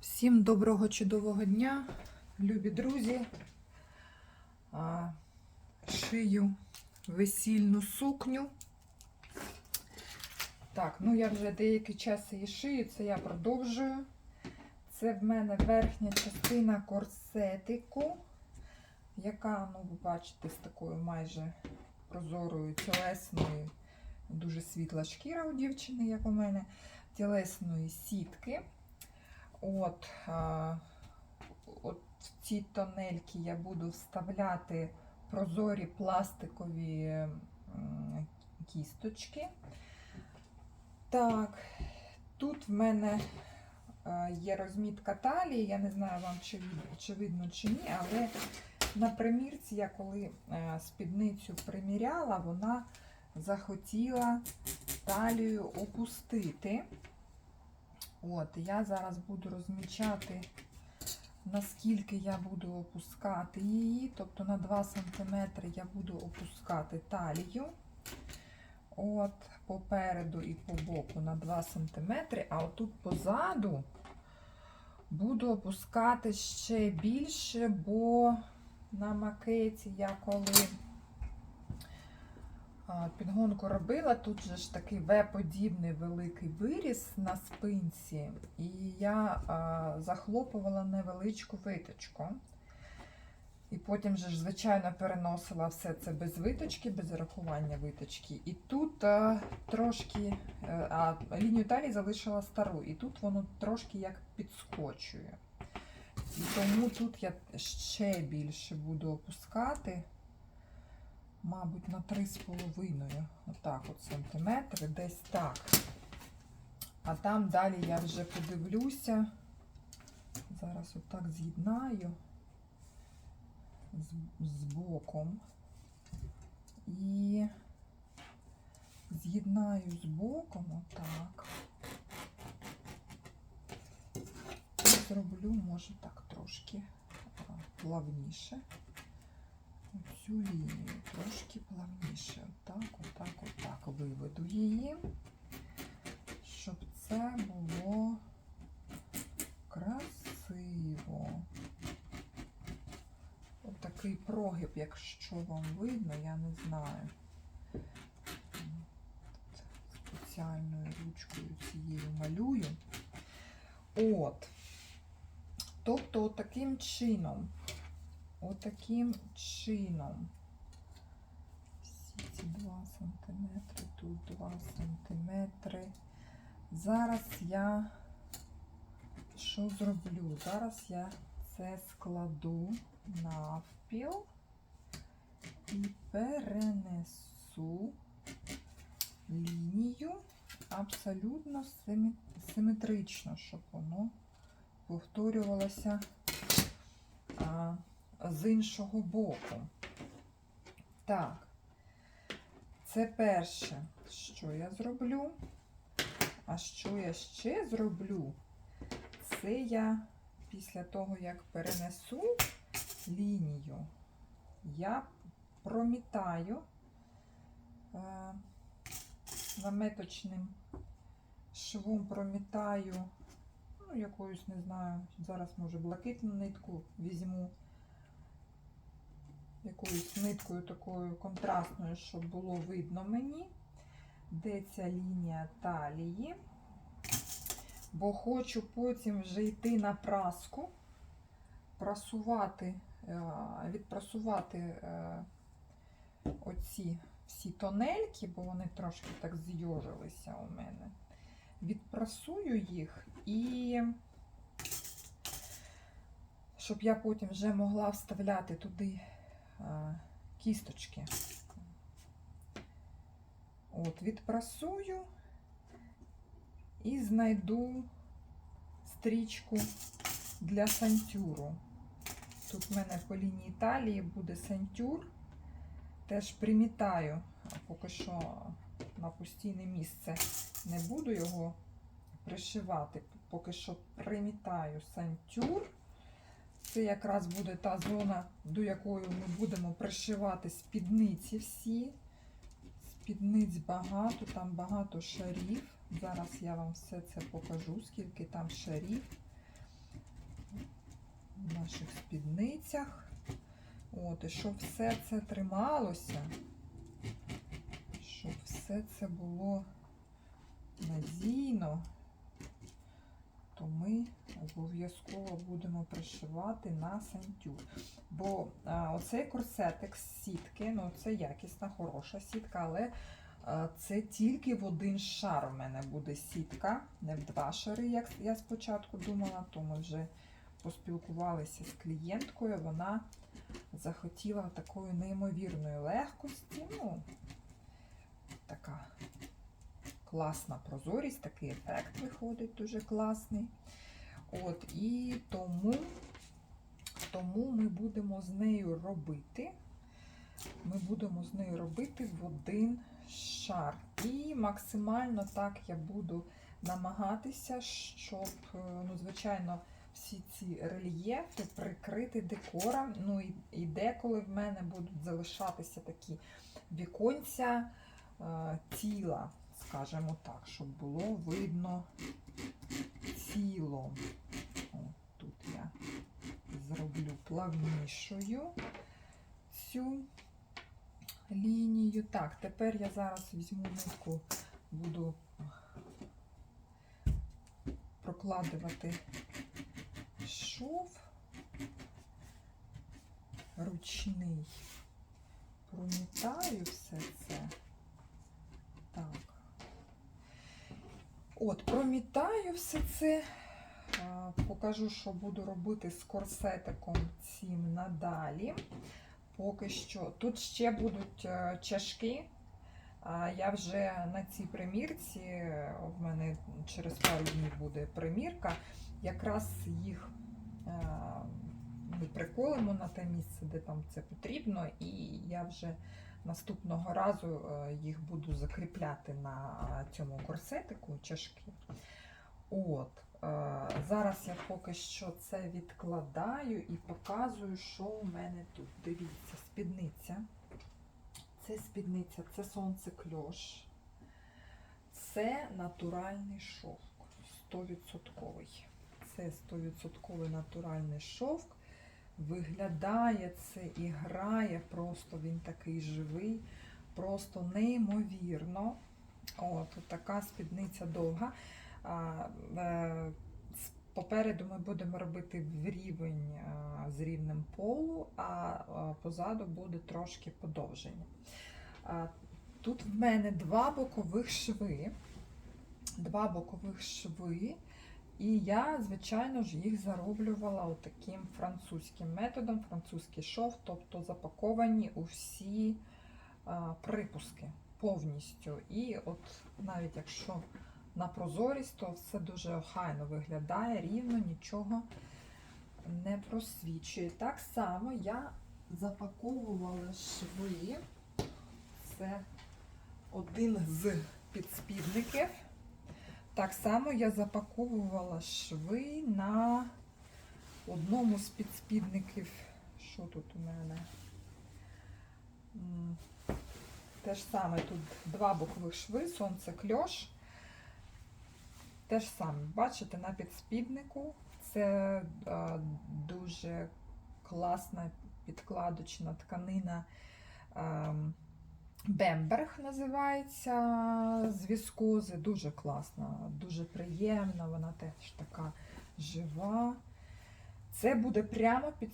Всім доброго чудового дня, любі друзі. Шию весільну сукню. Так, ну я вже деякий час її шию, це я продовжую. Це в мене верхня частина корсетику, яка, ну, ви бачите, з такою майже прозорою тілесною, дуже світла шкіра у дівчини, як у мене, тілесної сітки. От, от в ці тонельки я буду вставляти прозорі пластикові кісточки. Так, тут в мене е, є розмітка талії. Я не знаю вам, чи, чи видно, чи ні, але на примірці я коли е, спідницю приміряла, вона захотіла талію опустити. От, я зараз буду розмічати, наскільки я буду опускати її. Тобто на 2 см я буду опускати талію. От, попереду і по боку на 2 см, а отут позаду буду опускати ще більше, бо на макеті я коли підгонку робила, тут же ж такий В-подібний великий виріс на спинці, і я а, захлопувала невеличку виточку. І потім же ж, звичайно, переносила все це без виточки, без рахування виточки. І тут а, трошки, е, а лінію талії залишила стару, і тут воно трошки як підскочує. І тому тут я ще більше буду опускати мабуть, на 3,5 отак от сантиметри, десь так. А там далі я вже подивлюся. Зараз отак з'єднаю з, з боком. І з'єднаю з боком отак. Зроблю, може, так трошки плавніше цю лінію трошки плавніше. Отак, отак, отак виведу її, щоб це було красиво. Отакий прогиб, якщо вам видно, я не знаю. Спеціальною ручкою цією малюю. От. Тобто, отаким чином отаким чином. Всі ці 2 см, тут 2 см. Зараз я що зроблю? Зараз я це складу навпіл і перенесу лінію абсолютно симетрично, щоб воно повторювалося з іншого боку. Так, це перше, що я зроблю. А що я ще зроблю? Це я після того, як перенесу лінію, я промітаю е, наметочним швом промітаю ну, якоюсь, не знаю, зараз може блакитну нитку візьму. Якоюсь ниткою такою контрастною, щоб було видно мені, де ця лінія талії. Бо хочу потім вже йти на праску, прасувати, е, відпрасувати е, оці всі тонельки, бо вони трошки так зйожилися у мене відпрасую їх і щоб я потім вже могла вставляти туди кісточки. От, відпрасую і знайду стрічку для сантюру. Тут в мене по лінії талії буде сантюр. Теж примітаю, поки що на постійне місце не буду його пришивати, поки що примітаю сантюр. Це якраз буде та зона, до якої ми будемо пришивати спідниці всі. Спідниць багато, там багато шарів. Зараз я вам все це покажу, скільки там шарів. в наших спідницях. От, і щоб все це трималося, щоб все це було надійно, то ми обов'язково будемо пришивати на сантюр. Бо а, оцей корсетик з сітки, ну це якісна, хороша сітка, але а, це тільки в один шар у мене буде сітка, не в два шари, як я спочатку думала, то ми вже поспілкувалися з клієнткою, вона захотіла такої неймовірної легкості. Ну, така класна прозорість, такий ефект виходить дуже класний. От, і тому, тому ми будемо з нею робити. Ми будемо з нею робити в один шар. І максимально так я буду намагатися, щоб, е, ну, звичайно, всі ці рельєфи прикрити декором. Ну і, і деколи в мене будуть залишатися такі віконця е, тіла, скажімо так, щоб було видно тіло. О, тут я зроблю плавнішою цю лінію. Так, тепер я зараз візьму нитку, буду прокладувати шов ручний. Промітаю все це. Так. От, промітаю все це. Покажу, що буду робити з корсетиком цим надалі. Поки що. Тут ще будуть е, чашки. Я вже на цій примірці, в мене через пару днів буде примірка, якраз їх е, приколимо на те місце, де там це потрібно, і я вже наступного разу е, їх буду закріпляти на цьому корсетику чашки. От. е, Зараз я поки що це відкладаю і показую, що у мене тут. Дивіться, спідниця. Це спідниця, це сонце кльош. Це натуральний шовк. 100%. Це 100% натуральний шовк. Виглядає це і грає, просто він такий живий, просто неймовірно. От, така спідниця довга. Е, Попереду ми будемо робити в рівень з рівнем полу, а, позаду буде трошки подовження. Тут в мене два бокових шви. Два бокових шви. І я, звичайно ж, їх зароблювала таким французьким методом, французький шов, тобто запаковані у всі а, припуски повністю. І от навіть якщо на прозорість, то все дуже охайно виглядає, рівно нічого не просвічує. Так само я запаковувала шви. Це один з підспідників. Так само я запаковувала шви на одному з підспідників. Що тут у мене? Те ж саме тут два бокових шви, сонце кльош. Те ж саме, бачите, на підспіднику це е, дуже класна підкладочна тканина. ем, Бемберг називається з віскози. Дуже класна, дуже приємна, вона теж така жива. Це буде прямо під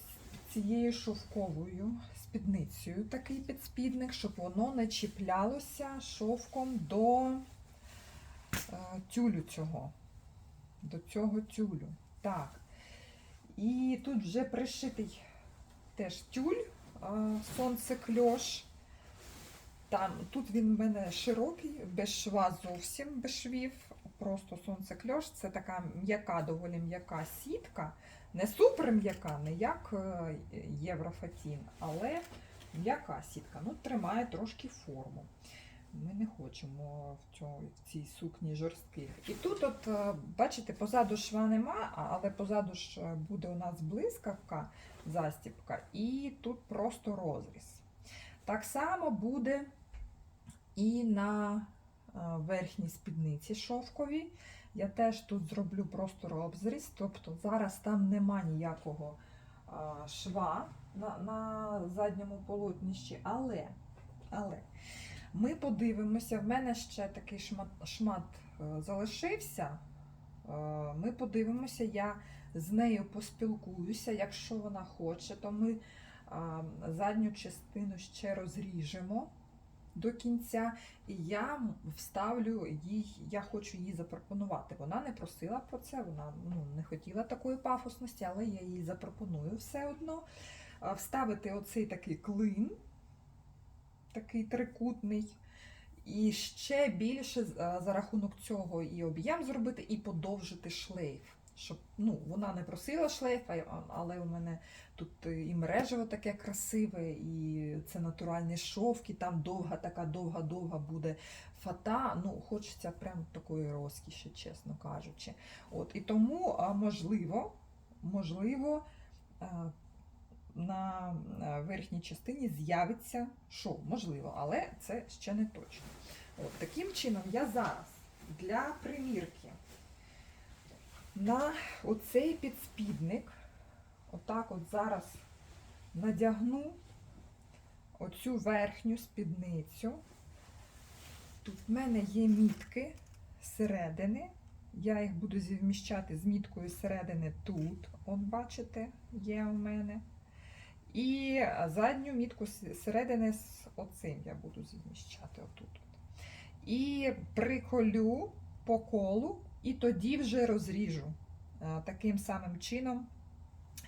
цією шовковою спідницею такий підспідник, щоб воно не чіплялося шовком до е, тюлю цього. До цього тюлю. Так. І тут вже пришитий теж тюль, е, сонце кльош. Там, тут він в мене широкий, без шва зовсім без швів. Просто сонце кльош. Це така м'яка, доволі м'яка сітка. Не супер м'яка, не як е, єврофатін, але м'яка сітка. Ну, тримає трошки форму. Ми не хочемо в, цьому, в цій сукні жорстких. І тут, от, е, бачите, позаду шва нема, але позаду ж е, буде у нас блискавка, застіпка, і тут просто розріз. Так само буде і на е, верхній спідниці шовковій. Я теж тут зроблю просто розріз, тобто зараз там нема ніякого шва на, на задньому полотнищі, але, але ми подивимося, в мене ще такий шмат, шмат е, залишився. Е, Ми подивимося, я з нею поспілкуюся. Якщо вона хоче, то ми задню частину ще розріжемо до кінця, і я вставлю їй, я хочу їй запропонувати. Вона не просила про це, вона ну, не хотіла такої пафосності, але я їй запропоную все одно вставити оцей такий клин, такий трикутний. І ще більше за рахунок цього і об'єм зробити, і подовжити шлейф. Щоб ну, вона не просила шлейф, але у мене тут і мережево таке красиве, і це натуральні шовки, там довга, така довга-довга буде фата. Ну, хочеться прям такої розкіші, чесно кажучи. От, і тому, можливо, можливо, на верхній частині з'явиться шов. Можливо, але це ще не точно. От, таким чином, я зараз для примірки на оцей підспідник, отак от зараз надягну оцю верхню спідницю. Тут в мене є мітки зсередини. Я їх буду зівміщати з міткою зсередини тут. От бачите, є у мене. І задню мітку зсередини з оцим я буду зівміщати отут. І приколю по колу, і тоді вже розріжу е, таким самим чином,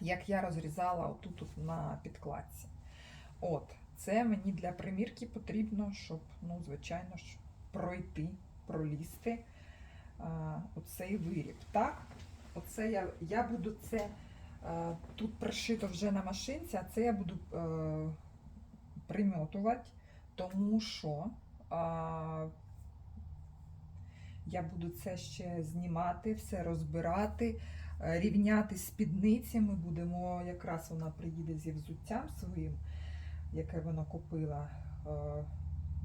як я розрізала отут от на підкладці. От, це мені для примірки потрібно, щоб, ну, звичайно ж, пройти, пролізти а, оцей виріб. Так? Оце я, я буду це е, тут пришито вже на машинці, а це я буду е, примьотувати, тому що а, я буду це ще знімати, все розбирати, е, рівняти спідниці. Ми будемо, якраз вона приїде зі взуттям своїм, яке вона купила. Е,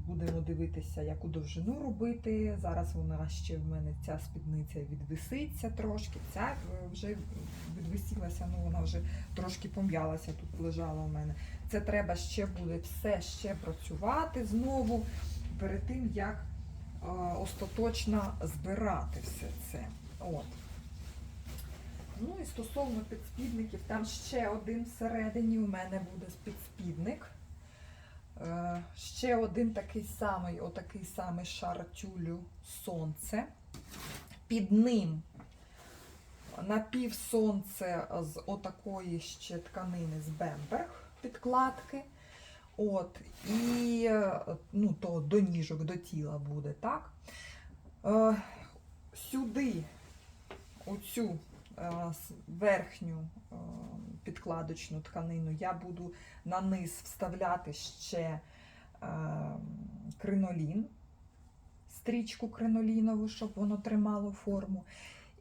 Будемо дивитися, яку довжину робити. Зараз вона ще в мене ця спідниця відвиситься трошки. Ця е, вже відвисілася, ну вона вже трошки пом'ялася, тут лежала у мене. Це треба ще буде все ще працювати знову перед тим, як остаточно збирати все це. От. Ну і стосовно підспідників, там ще один всередині у мене буде підспідник. Е, Ще один такий самий, отакий самий шар тюлю сонце. Під ним напівсонце з отакої ще тканини з бемберг підкладки. От, і ну, то до ніжок, до тіла буде, так? Е, сюди оцю е, верхню е, підкладочну тканину я буду на низ вставляти ще е, кринолін, стрічку кринолінову, щоб воно тримало форму.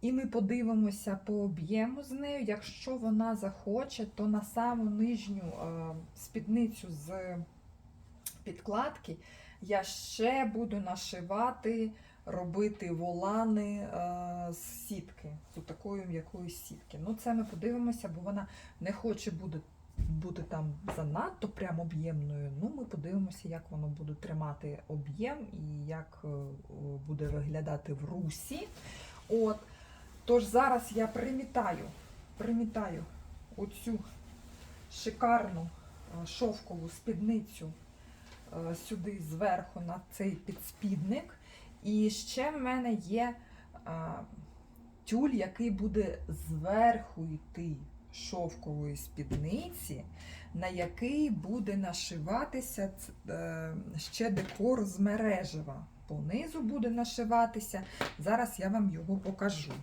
І ми подивимося по об'єму з нею. Якщо вона захоче, то на саму нижню е, спідницю з підкладки я ще буду нашивати, робити волани е, з сітки, з такою м'якої сітки. Ну, це ми подивимося, бо вона не хоче буде, бути там занадто прям об'ємною. Ну, ми подивимося, як воно буде тримати об'єм і як е, буде виглядати в русі. От. Тож зараз я примітаю, примітаю оцю шикарну е, шовкову спідницю е, сюди зверху на цей підспідник. І ще в мене є а, тюль, який буде зверху йти шовкової спідниці, на який буде нашиватися е, ще декор з мережева. Понизу буде нашиватися. Зараз я вам його покажу.